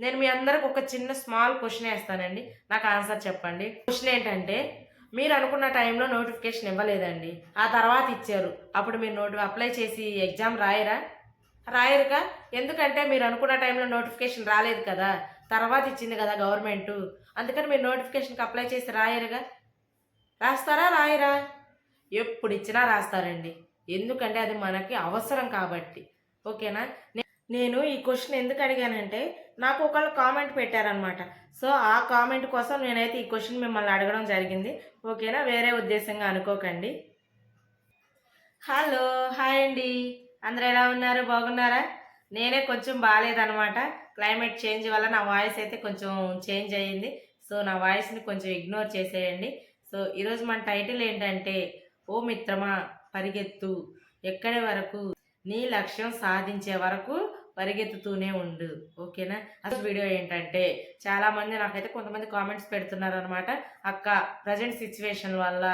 నేను మీ అందరికి ఒక చిన్న స్మాల్ క్వశ్చన్ వేస్తానండి. నాకు ఆన్సర్ చెప్పండి. క్వశ్చన్ ఏంటంటే మీరు అనుకున్న టైంలో నోటిఫికేషన్ ఇవ్వలేదండి. ఆ తర్వాత ఇచ్చారు. అప్పుడు మీరు నోటి అప్లై చేసి ఎగ్జామ్ రాయరా? రాయరుగా? ఎందుకంటే మీరు అనుకున్న టైంలో నోటిఫికేషన్ రాలేదు కదా. తర్వాత ఇచ్చింది కదా గవర్నమెంట్ అందుకని మీరు నోటిఫికేషన్కి అప్లై చేసి రాయరుగా? రాస్తారా? రాయరా? ఎప్పుడు ఇచ్చినా రాస్తారండి. ఎందుకంటే అది మనకి అవసరం కాబట్టి. ఓకేనా? నేను ఈ క్వశ్చన్ ఎందుకు అడిగానంటే నాకు ఒకళ్ళు కామెంట్ పెట్టారనమాట సో ఆ కామెంట్ కోసం నేనైతే ఈ క్వశ్చన్ మిమ్మల్ని అడగడం జరిగింది. ఓకేనా? వేరే ఉద్దేశంగా అనుకోకండి. హలో హాయ్ అండి. అందరు ఎలా ఉన్నారు? బాగున్నారా? నేనే కొంచెం బాగాలేదనమాట క్లైమేట్ చేంజ్ వల్ల నా వాయిస్ అయితే కొంచెం చేంజ్ అయ్యింది. సో నా వాయిస్ని కొంచెం ఇగ్నోర్ చేసేయండి. సో ఈరోజు మన టైటిల్ ఏంటంటే ఓ మిత్రమా పరిగెత్తు. ఎక్కడి వరకు? నీ లక్ష్యం సాధించే వరకు పరిగెత్తుతూనే ఉండు. ఓకేనా? అసలు వీడియో ఏంటంటే చాలా మంది నాకైతే కొంతమంది కామెంట్స్ పెడుతున్నారు అనమాట అక్క ప్రజెంట్ సిచ్యువేషన్ వల్ల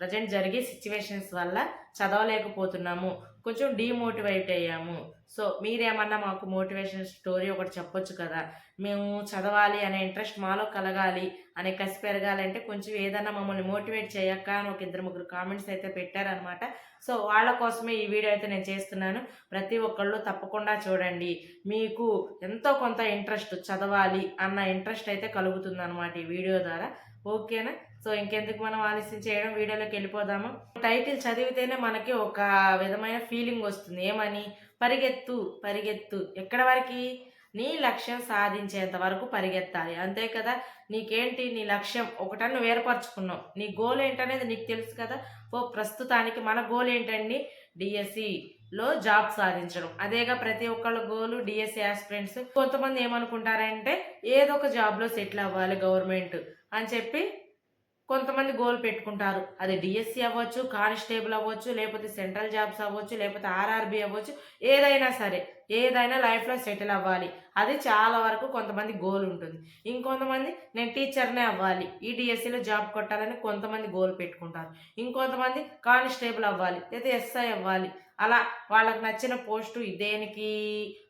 ప్రజెంట్ జరిగే సిచ్యువేషన్స్ వల్ల చదవలేకపోతున్నాము. కొంచెం డీమోటివేట్ అయ్యాము. సో మీరేమన్నా మాకు మోటివేషన్ స్టోరీ ఒకటి చెప్పొచ్చు కదా? మేము చదవాలి అనే ఇంట్రెస్ట్ మాలో కలగాలి అనే కసి పెరగాలంటే కొంచెం ఏదన్నా మమ్మల్ని మోటివేట్ చేయక్క అని ఒక ఇద్దరు ముగ్గురు కామెంట్స్ అయితే పెట్టారనమాట సో వాళ్ళ కోసమే ఈ వీడియో అయితే నేను చేస్తున్నాను. ప్రతి ఒక్కళ్ళు తప్పకుండా చూడండి. మీకు ఎంతో కొంత ఇంట్రెస్ట్ చదవాలి అన్న ఇంట్రెస్ట్ అయితే కలుగుతుంది అనమాట ఈ వీడియో ద్వారా. ఓకేనా సో ఇంకెందుకు మనం ఆలస్యం చేయడం వీడియోలోకి వెళ్ళిపోదాము. టైటిల్ చదివితేనే మనకి ఒక విధమైన ఫీలింగ్ వస్తుంది. ఏమని? పరిగెత్తు పరిగెత్తు. ఎక్కడ వరకు? నీ లక్ష్యం సాధించేంత వరకు పరిగెత్తాలి. అంతే కదా? నీకేంటి? నీ లక్ష్యం ఒకటన్ను ఏర్పరచుకున్నావు. నీ గోల్ ఏంటనేది నీకు తెలుసు కదా? ఓ ప్రస్తుతానికి మన గోల్ ఏంటండి? డిఎస్సిలో జాబ్ సాధించడం. అదేగా ప్రతి ఒక్కళ్ళ గోలు డిఎస్సి ఆస్పిరెంట్స్. కొంతమంది ఏమనుకుంటారంటే ఏదో ఒక జాబ్లో సెటిల్ అవ్వాలి గవర్నమెంట్ అని చెప్పి కొంతమంది గోల్ పెట్టుకుంటారు. అది డిఎస్సి అవ్వచ్చు కానిస్టేబుల్ అవ్వచ్చు లేకపోతే సెంట్రల్ జాబ్స్ అవ్వచ్చు లేకపోతే ఆర్ఆర్బి అవ్వచ్చు ఏదైనా సరే ఏదైనా లైఫ్లో సెటిల్ అవ్వాలి. అది చాలా వరకు కొంతమంది గోల్ ఉంటుంది. ఇంకొంతమంది నేను టీచర్నే అవ్వాలి. ఈ డిఎస్సిలో జాబ్ కొట్టాలని కొంతమంది గోల్ పెట్టుకుంటారు. ఇంకొంతమంది కానిస్టేబుల్ అవ్వాలి లేదా ఎస్ఐ అవ్వాలి. అలా వాళ్ళకి నచ్చిన పోస్టు దేనికి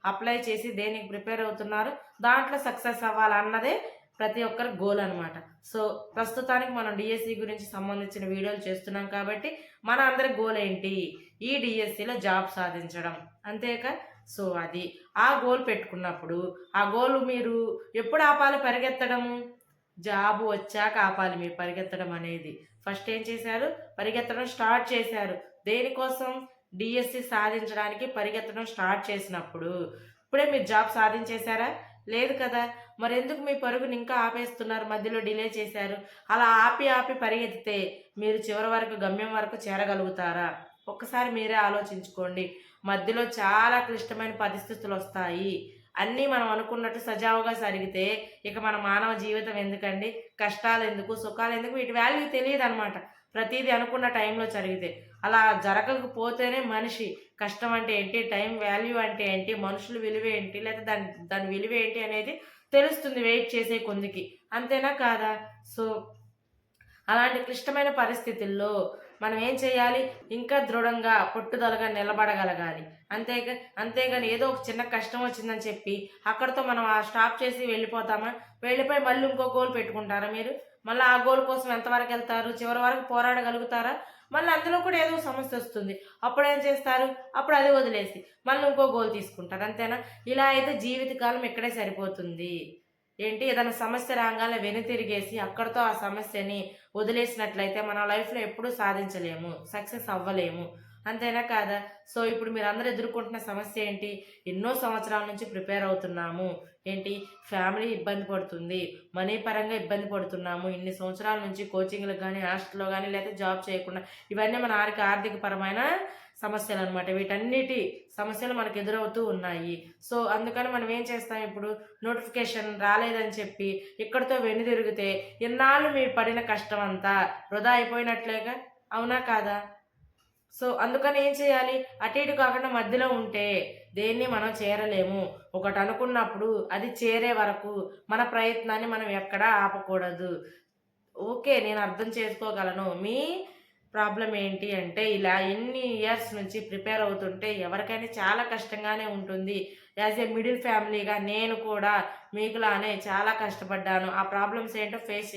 అప్లై చేసి దేనికి ప్రిపేర్ అవుతున్నారు దాంట్లో సక్సెస్ అవ్వాలన్నదే ప్రతి ఒక్కరి గోల్ అనమాట సో ప్రస్తుతానికి మనం డిఎస్సి గురించి సంబంధించిన వీడియోలు చేస్తున్నాం కాబట్టి మన అందరి గోల్ ఏంటి? ఈ డిఎస్సిలో జాబ్ సాధించడం. అంతేకా సో అది. ఆ గోల్ పెట్టుకున్నప్పుడు ఆ గోల్ మీరు ఎప్పుడు ఆపాలి పరిగెత్తడము జాబ్ వచ్చాక ఆపాలి మీరు పరిగెత్తడం అనేది. ఫస్ట్ ఏం చేశారు? పరిగెత్తడం స్టార్ట్ చేశారు. దేనికోసం? డిఎస్సి సాధించడానికి పరిగెత్తడం స్టార్ట్ చేసినప్పుడు. ఇప్పుడే మీరు జాబ్ సాధించేశారా? లేదు కదా. మరెందుకు మీ పరుగుని ఇంకా ఆపేస్తున్నారు? మధ్యలో డిలే చేశారు. అలా ఆపి ఆపి పరిగెత్తితే మీరు చివరి వరకు గమ్యం వరకు చేరగలుగుతారా? ఒక్కసారి మీరే ఆలోచించుకోండి. మధ్యలో చాలా క్లిష్టమైన పరిస్థితులు వస్తాయి. అన్నీ మనం అనుకున్నట్టు సజావుగా జరిగితే ఇక మన మానవ జీవితం ఎందుకండి? కష్టాలు ఎందుకు? సుఖాలు ఎందుకు? వీటి వాల్యూ తెలియదు అనమాట ప్రతిదీ అనుకున్న టైంలో జరిగితే. అలా జరగకపోతేనే మనిషి కష్టం అంటే ఏంటి టైం వాల్యూ అంటే ఏంటి మనుషుల విలువ ఏంటి లేదా దాని దాని విలువ ఏంటి అనేది తెలుస్తుంది వెయిట్ చేసే కొందికి. అంతేనా కాదా? సో అలాంటి క్లిష్టమైన పరిస్థితుల్లో మనం ఏం చేయాలి? ఇంకా దృఢంగా పట్టుదలగా నిలబడగలగాలి. అంతే అంతేగాని ఏదో ఒక చిన్న కష్టం వచ్చిందని చెప్పి అక్కడితో మనం ఆ స్టాప్ చేసి వెళ్ళిపోతామా? వెళ్ళిపోయి మళ్ళీ ఇంకో గోల్ పెట్టుకుంటారా మీరు? మళ్ళీ ఆ గోల్ కోసం ఎంతవరకు వెళ్తారు? చివరి వరకు పోరాడగలుగుతారా? మళ్ళీ అందులో కూడా ఏదో సమస్య వస్తుంది. అప్పుడు ఏం చేస్తారు? అప్పుడు అది వదిలేసి మళ్ళీ ఇంకో గోల్ తీసుకుంటారు. అంతేనా? ఇలా అయితే జీవితకాలం ఇక్కడే సరిపోతుంది. ఏంటి? ఏదైనా సమస్య రాగానే వెనుతిరిగేసి అక్కడితో ఆ సమస్యని వదిలేసినట్లయితే మన లైఫ్లో ఎప్పుడూ సాధించలేము. సక్సెస్ అవ్వలేము. అంతేనా కాదా? సో ఇప్పుడు మీరు అందరూ ఎదుర్కొంటున్న సమస్య ఏంటి? ఎన్నో సంవత్సరాల నుంచి ప్రిపేర్ అవుతున్నాము. ఏంటి? ఫ్యామిలీ ఇబ్బంది పడుతుంది. మనీ పరంగా ఇబ్బంది పడుతున్నాము. ఇన్ని సంవత్సరాల నుంచి కోచింగ్లకు కానీ హాస్టల్లో కానీ లేకపోతే జాబ్ చేయకుండా ఇవన్నీ మన ఆర్థిక ఆర్థిక పరమైన సమస్యలు అనమాట వీటన్నిటి సమస్యలు మనకు ఎదురవుతూ ఉన్నాయి. సో అందుకని మనం ఏం చేస్తాం ఇప్పుడు? నోటిఫికేషన్ రాలేదని చెప్పి ఇక్కడితో వెనుదిరిగితే ఇన్నాళ్ళు మీరు పడిన కష్టం అంతా వృధా అయిపోయినట్లేగా? అవునా కాదా? సో అందుకని ఏం చేయాలి? అటు ఇటు కాకుండా మధ్యలో ఉంటే దేన్ని మనం చేరలేము. ఒకటి అనుకున్నప్పుడు అది చేరే వరకు మన ప్రయత్నాన్ని మనం ఎక్కడా ఆపకూడదు. ఓకే నేను అర్థం చేసుకోగలను. మీ ప్రాబ్లం ఏంటి అంటే ఇలా ఎన్ని ఇయర్స్ నుంచి ప్రిపేర్ అవుతుంటే ఎవరికైనా చాలా కష్టంగానే ఉంటుంది. యాజ్ ఏ మిడిల్ ఫ్యామిలీగా నేను కూడా మీకులానే చాలా కష్టపడ్డాను. ఆ ప్రాబ్లమ్స్ ఏంటో ఫేస్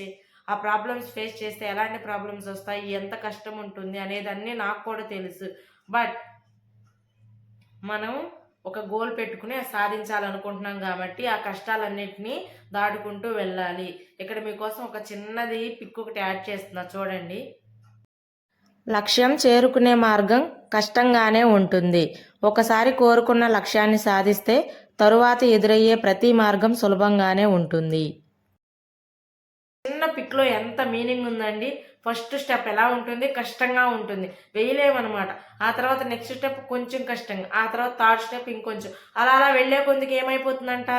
ఆ ప్రాబ్లమ్స్ ఫేస్ చేస్తే ఎలాంటి ప్రాబ్లమ్స్ వస్తాయి ఎంత కష్టం ఉంటుంది అనేదన్నీ నాకు కూడా తెలుసు. బట్ మనం ఒక గోల్ పెట్టుకుని సాధించాలనుకుంటున్నాం కాబట్టి ఆ కష్టాలన్నింటినీ దాటుకుంటూ వెళ్ళాలి. ఇక్కడ మీకోసం ఒక చిన్నది పిక్ ఒకటి యాడ్ చేస్తున్నా చూడండి. లక్ష్యం చేరుకునే మార్గం కష్టంగానే ఉంటుంది. ఒకసారి కోరుకున్న లక్ష్యాన్ని సాధిస్తే తరువాత ఎదురయ్యే ప్రతి మార్గం సులభంగానే ఉంటుంది. చిన్న ఎంత మీనింగ్ ఉందండి? ఫస్ట్ స్టెప్ ఎలా ఉంటుంది? కష్టంగా ఉంటుంది. వేయలేమన్నమాట ఆ తర్వాత నెక్స్ట్ స్టెప్ కొంచెం కష్టంగా ఆ తర్వాత థర్డ్ స్టెప్ ఇంకొంచెం. అలా అలా వెళ్ళే కొద్దికి ఏమైపోతుందంట?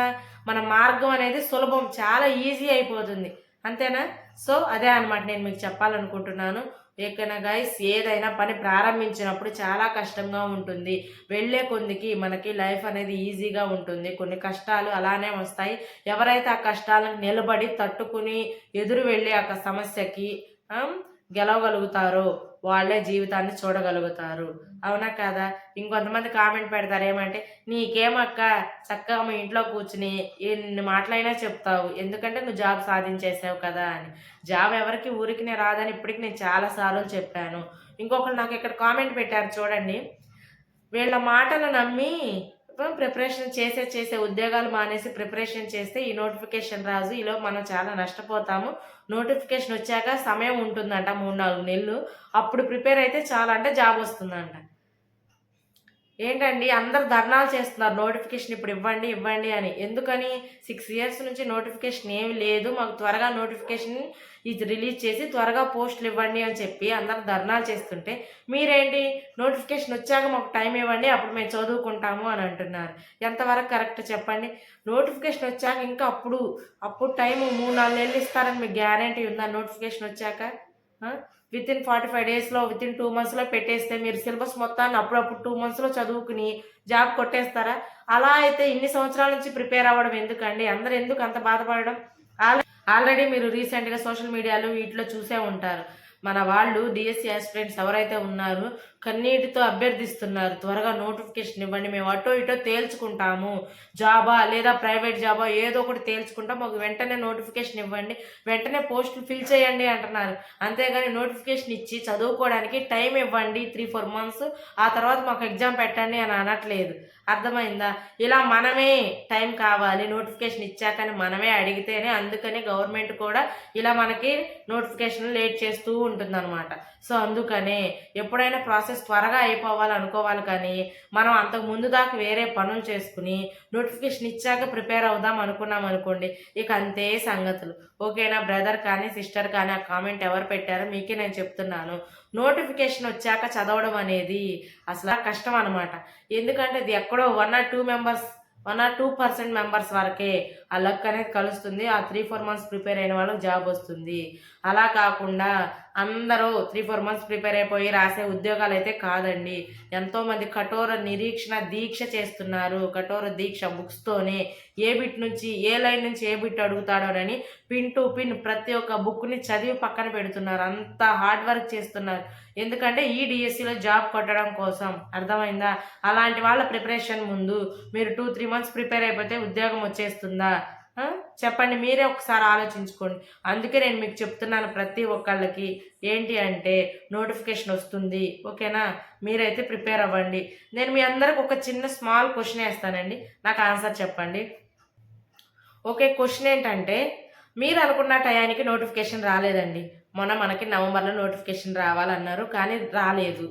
మన మార్గం అనేది సులభం. చాలా ఈజీ అయిపోతుంది. అంతేనా? సో అదే అనమాట నేను మీకు చెప్పాలనుకుంటున్నాను. ఎక్కడైనా గైస్ ఏదైనా పని ప్రారంభించినప్పుడు చాలా కష్టంగా ఉంటుంది. వెళ్ళే కొద్దికి మనకి లైఫ్ అనేది ఈజీగా ఉంటుంది. కొన్ని కష్టాలు అలానే వస్తాయి. ఎవరైతే ఆ కష్టాలను నిలబడి తట్టుకుని ఎదురు వెళ్ళి ఆ సమస్యకి గెలవగలుగుతారో వాళ్ళే జీవితాన్ని చూడగలుగుతారు. అవునా కదా? ఇంకొంతమంది కామెంట్ పెడతారు ఏమంటే నీకేమక్క? చక్కగా మీ ఇంట్లో కూర్చుని ఎన్ని మాటలైనా చెప్తావు. ఎందుకంటే నువ్వు జాబ్ సాధించేసావు కదా అని. జాబ్ ఎవరికి ఊరికినే రాదని ఇప్పటికి నేను చాలా సార్లు చెప్పాను. ఇంకొకరు నాకు ఇక్కడ కామెంట్ పెట్టారు చూడండి. వీళ్ళ మాటలు నమ్మి ప్రిపరేషన్ చేసే చేసే ఉద్యోగాలు మానేసి ప్రిపరేషన్ చేస్తే ఈ నోటిఫికేషన్ రాజు. ఈలో మనం చాలా నష్టపోతాము. నోటిఫికేషన్ వచ్చాక సమయం ఉంటుందంట మూడు నాలుగు నెలలు. అప్పుడు ప్రిపేర్ అయితే చాలా అంటే జాబ్ వస్తుందంట. ఏంటండి? అందరు ధర్నాలు చేస్తున్నారు. నోటిఫికేషన్ ఇప్పుడు ఇవ్వండి ఇవ్వండి అని. ఎందుకని? సిక్స్ ఇయర్స్ నుంచి నోటిఫికేషన్ ఏమి లేదు. మాకు త్వరగా నోటిఫికేషన్ ఇది రిలీజ్ చేసి త్వరగా పోస్టులు ఇవ్వండి అని చెప్పి అందరు ధర్నాలు చేస్తుంటే మీరేంటి? నోటిఫికేషన్ వచ్చాక మాకు టైం ఇవ్వండి అప్పుడు మేము చదువుకుంటాము అని అంటున్నారు. ఎంతవరకు కరెక్ట్ చెప్పండి? నోటిఫికేషన్ వచ్చాక ఇంకా అప్పుడు అప్పుడు టైం మూడు నాలుగు నెలలు ఇస్తారని మీకు గ్యారంటీ ఉందా? నోటిఫికేషన్ వచ్చాక? విత్ ఇన్ ఫార్టీ ఫైవ్ డేస్లో విత్ ఇన్ టూ మంత్స్లో పెట్టేస్తే మీరు సిలబస్ మొత్తాన్ని అప్పుడప్పుడు టూ మంత్స్లో చదువుకుని జాబ్ కొట్టేస్తారా? అలా అయితే ఇన్ని సంవత్సరాల నుంచి ప్రిపేర్ అవ్వడం ఎందుకండి? అందరు ఎందుకు అంత బాధపడడం? ఆల్రెడీ మీరు రీసెంట్గా సోషల్ మీడియాలో వీటిలో చూసే ఉంటారు. మన వాళ్ళు డిఎస్సి ఆస్పిరెంట్స్ ఎవరైతే ఉన్నారు కన్నీటితో అభ్యర్థిస్తున్నారు. త్వరగా నోటిఫికేషన్ ఇవ్వండి. మేము అటో ఇటో తేల్చుకుంటాము. జాబా లేదా ప్రైవేట్ జాబా ఏదో ఒకటి తేల్చుకుంటాం. మాకు వెంటనే నోటిఫికేషన్ ఇవ్వండి. వెంటనే పోస్టులు ఫిల్ చేయండి అంటున్నారు. అంతేగాని నోటిఫికేషన్ ఇచ్చి చదువుకోవడానికి టైం ఇవ్వండి. Three four months. ఆ తర్వాత మాకు ఎగ్జామ్ పెట్టండి అని అనట్లేదు. అర్థమైందా? ఇలా మనమే టైం కావాలి. నోటిఫికేషన్ ఇచ్చాకని మనమే అడిగితేనే అందుకని గవర్నమెంట్ కూడా ఇలా మనకి నోటిఫికేషన్ లేట్ చేస్తూ ఉంటుందన్నమాట. సో అందుకనే ఎప్పుడైనా ప్రాసెస్ త్వరగా అయిపోవాలి అనుకోవాలి కానీ మనం అంతకు ముందు దాకా వేరే పనులు చేసుకుని నోటిఫికేషన్ ఇచ్చాక ప్రిపేర్ అవుదాం అనుకున్నాం అనుకోండి ఇక అంతే సంగతులు. ఓకేనా బ్రదర్ కానీ సిస్టర్ కానీ ఆ కామెంట్ ఎవరు పెట్టారో మీకే నేను చెప్తున్నాను. నోటిఫికేషన్ వచ్చాక చదవడం అనేది అసలు కష్టం అనమాట ఎందుకంటే ఇది ఎక్కడో one or two members one or two percent members వరకే ఆ లక్ అనేది కలుస్తుంది. ఆ త్రీ ఫోర్ మంత్స్ ప్రిపేర్ అయిన వాళ్ళకి జాబ్ వస్తుంది. అలా కాకుండా అందరూ త్రీ ఫోర్ మంత్స్ ప్రిపేర్ అయిపోయి రాసే ఉద్యోగాలు అయితే కాదండి ఎంతోమంది కఠోర నిరీక్షణ దీక్ష చేస్తున్నారు. కఠోర దీక్ష బుక్స్తోనే ఏ బిట్ నుంచి ఏ లైన్ నుంచి ఏ బిట్ అడుగుతాడోనని పిన్ టు పిన్ ప్రతి ఒక్క బుక్ని చదివి పక్కన పెడుతున్నారు. అంత హార్డ్ వర్క్ చేస్తున్నారు. ఎందుకంటే ఈ డిఎస్సిలో జాబ్ కొట్టడం కోసం. అర్థమైందా? అలాంటి వాళ్ళ ప్రిపరేషన్ ముందు మీరు టూ త్రీ మంత్స్ ప్రిపేర్ అయిపోతే ఉద్యోగం వచ్చేస్తుందా? చెప్పండి మీరే ఒకసారి ఆలోచించుకోండి. అందుకే నేను మీకు చెప్తున్నాను ప్రతి ఒక్కళ్ళకి ఏంటి అంటే నోటిఫికేషన్ వస్తుంది ఓకేనా? మీరైతే ప్రిపేర్ అవ్వండి. నేను మీ అందరికి ఒక చిన్న స్మాల్ క్వశ్చన్ వేస్తానండి. నాకు ఆన్సర్ చెప్పండి. ఓకే క్వశ్చన్ ఏంటంటే మీరు అనుకున్న టయానికి నోటిఫికేషన్ రాలేదండి. మొన్న మనకి నవంబర్లో నోటిఫికేషన్ రావాలన్నారు కానీ రాలేదు.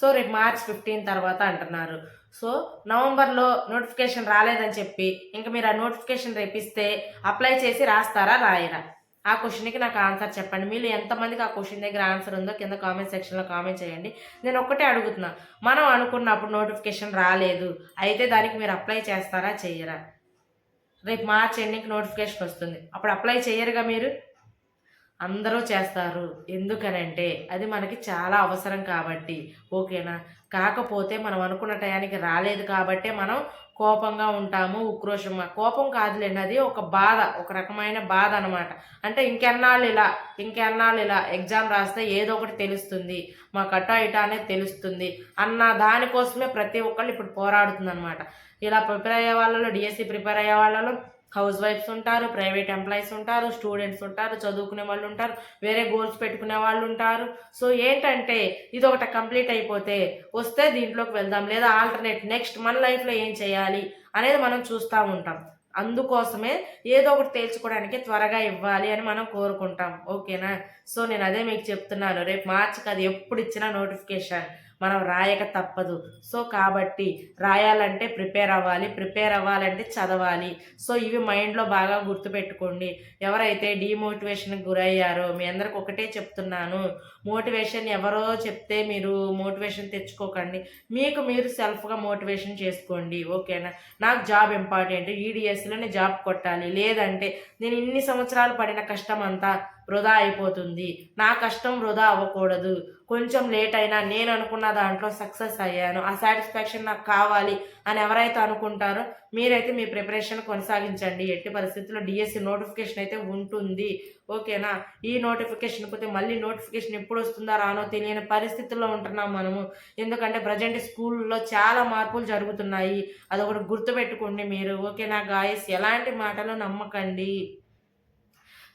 సో రేపు మార్చ్ ఫిఫ్టీన్ తర్వాత అంటున్నారు. సో నవంబర్లో నోటిఫికేషన్ రాలేదని చెప్పి ఇంకా మీరు ఆ నోటిఫికేషన్ రేపిస్తే అప్లై చేసి రాస్తారా రాయరా? ఆ క్వశ్చన్కి నాకు ఆన్సర్ చెప్పండి. మీరు ఎంతమందికి ఆ క్వశ్చన్ దగ్గర ఆన్సర్ ఉందో కింద కామెంట్ సెక్షన్లో కామెంట్ చేయండి. నేను ఒక్కటే అడుగుతున్నా మనం అనుకున్నప్పుడు నోటిఫికేషన్ రాలేదు అయితే దానికి మీరు అప్లై చేస్తారా చెయ్యరా రేపు మార్చ్ ఎండింగ్కి నోటిఫికేషన్ వస్తుంది. అప్పుడు అప్లై చేయరుగా మీరు? అందరూ చేస్తారు. ఎందుకనంటే అది మనకి చాలా అవసరం కాబట్టి. ఓకేనా? కాకపోతే మనం అనుకున్న టయానికి రాలేదు కాబట్టే మనం కోపంగా ఉంటాము ఉక్రోషంగా. కోపం కాదులేండి అది ఒక బాధ ఒక రకమైన బాధ అనమాట అంటే ఇంకెన్నాళ్ళు ఇలా ఇంకెన్నాళ్ళు ఇలా ఎగ్జామ్ రాస్తే ఏదో ఒకటి తెలుస్తుంది. మా కట్టా ఇటా అనేది తెలుస్తుంది అన్న దానికోసమే ప్రతి ఒక్కళ్ళు ఇప్పుడు పోరాడుతుంది అనమాట ఇలా ప్రిపేర్ అయ్యే వాళ్ళలో డిఎస్సి ప్రిపేర్ అయ్యే వాళ్ళలో హౌస్ వైఫ్స్ ఉంటారు ప్రైవేట్ ఎంప్లాయీస్ ఉంటారు స్టూడెంట్స్ ఉంటారు చదువుకునే వాళ్ళు ఉంటారు వేరే గోల్స్ పెట్టుకునే వాళ్ళు ఉంటారు. సో ఏంటంటే ఇది ఒకటి కంప్లీట్ అయిపోతే వస్తే దీంట్లోకి వెళ్దాం లేదా ఆల్టర్నేట్ నెక్స్ట్ మన లైఫ్లో ఏం చేయాలి అనేది మనం చూస్తూ ఉంటాం. అందుకోసమే ఏదో ఒకటి తేల్చుకోవడానికి త్వరగా ఇవ్వాలి అని మనం కోరుకుంటాం. ఓకేనా? సో నేను అదే మీకు చెప్తున్నాను. రేపు మార్చికి అది ఎప్పుడు ఇచ్చినా నోటిఫికేషన్. మనం రాయక తప్పదు. సో కాబట్టి రాయాలంటే ప్రిపేర్ అవ్వాలి ప్రిపేర్ అవ్వాలంటే చదవాలి. సో ఇవి మైండ్లో బాగా గుర్తుపెట్టుకోండి. ఎవరైతే డీమోటివేషన్కి గురయ్యారో మీ అందరికి ఒకటే చెప్తున్నాను. మోటివేషన్ ఎవరో చెప్తే మీరు మోటివేషన్ తెచ్చుకోకండి. మీకు మీరు సెల్ఫ్గా మోటివేషన్ చేసుకోండి. ఓకేనా? నాకు జాబ్ ఇంపార్టెంట్. ఈడిఎస్లోనే జాబ్ కొట్టాలి. లేదంటే నేను ఇన్ని సంవత్సరాలు పడిన కష్టం అంతా వృధా అయిపోతుంది. నా కష్టం వృధా అవ్వకూడదు. కొంచెం లేట్ అయినా నేను అనుకున్న దాంట్లో సక్సెస్ అయ్యాను. ఆ సాటిస్ఫాక్షన్ నాకు కావాలి అని ఎవరైతే అనుకుంటారో మీరైతే మీ ప్రిపరేషన్ కొనసాగించండి. ఎట్టి పరిస్థితుల్లో డిఎస్సి నోటిఫికేషన్ అయితే ఉంటుంది. ఓకేనా ఈ నోటిఫికేషన్ పోతే మళ్ళీ నోటిఫికేషన్ ఎప్పుడు వస్తుందా రానో తెలియని పరిస్థితుల్లో ఉంటున్నాం మనము. ఎందుకంటే ప్రజెంట్ స్కూల్లో చాలా మార్పులు జరుగుతున్నాయి. అదొకటి గుర్తుపెట్టుకోండి మీరు. ఓకేనా గాయస్ ఎలాంటి మాటలు నమ్మకండి.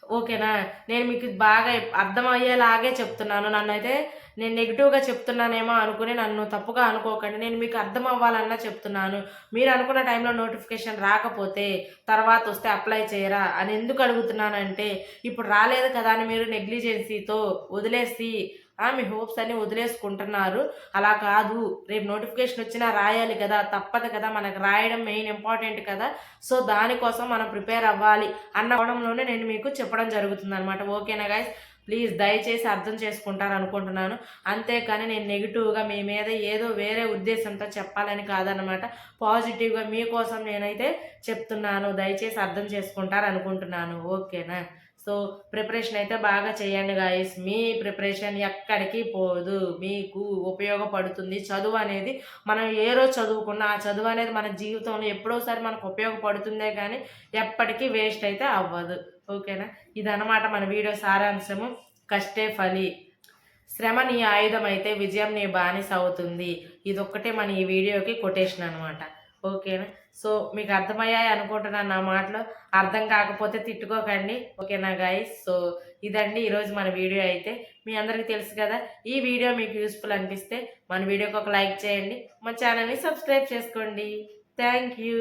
ఓకేనా? నేను మీకు బాగా అర్థమయ్యేలాగే చెప్తున్నాను. నన్ను అయితే నేను నెగిటివ్గా చెప్తున్నానేమో అనుకుని నన్ను తప్పుగా అనుకోకండి. నేను మీకు అర్థం అవ్వాలన్నా చెప్తున్నాను. మీరు అనుకున్న టైంలో నోటిఫికేషన్ రాకపోతే తర్వాత వస్తే అప్లై చేయరా అని ఎందుకు అడుగుతున్నానంటే ఇప్పుడు రాలేదు కదా అని మీరు నెగ్లిజెన్సీతో వదిలేసి మీ హోప్స్ అన్ని వదిలేసుకుంటున్నారు. అలా కాదు. రేపు నోటిఫికేషన్ వచ్చినా రాయాలి కదా. తప్పదు కదా. మనకు రాయడం మెయిన్ ఇంపార్టెంట్ కదా. సో దానికోసం మనం ప్రిపేర్ అవ్వాలి అన్న కోణంలోనే నేను మీకు చెప్పడం జరుగుతుంది అనమాట ఓకేనా గాయస్ ప్లీజ్ దయచేసి అర్థం చేసుకుంటారు అనుకుంటున్నాను. అంతేకాని నేను నెగిటివ్గా మీ మీద ఏదో వేరే ఉద్దేశంతో చెప్పాలని కాదనమాట పాజిటివ్గా మీకోసం నేనైతే చెప్తున్నాను. దయచేసి అర్థం చేసుకుంటారు అనుకుంటున్నాను. ఓకేనా? సో ప్రిపరేషన్ అయితే బాగా చేయండి గాయస్ మీ ప్రిపరేషన్ ఎక్కడికి పోదు. మీకు ఉపయోగపడుతుంది. చదువు అనేది మనం ఏ రోజు చదువుకున్నా ఆ చదువు అనేది మన జీవితంలో ఎప్పుడోసారి మనకు ఉపయోగపడుతుందే కానీ ఎప్పటికీ వేస్ట్ అయితే అవ్వదు. ఓకేనా ఇదనమాట మన వీడియో సారాంశము. కష్టే ఫలి. శ్రమ నీ ఆయుధం అయితే విజయం నీ బానిస అవుతుంది. ఇదొక్కటే మన ఈ వీడియోకి కొటేషన్ అనమాట ఓకేనా? సో మీకు అర్థమయ్యాయి అనుకుంటున్నాను నా మాటలు. అర్థం కాకపోతే తిట్టుకోకండి. ఓకేనా గాయస్ సో ఇదండి ఈరోజు మన వీడియో అయితే. మీ అందరికీ తెలుసు కదా ఈ వీడియో మీకు యూస్ఫుల్ అనిపిస్తే మన వీడియోకి ఒక లైక్ చేయండి. మా ఛానల్ని సబ్స్క్రైబ్ చేసుకోండి. Thank you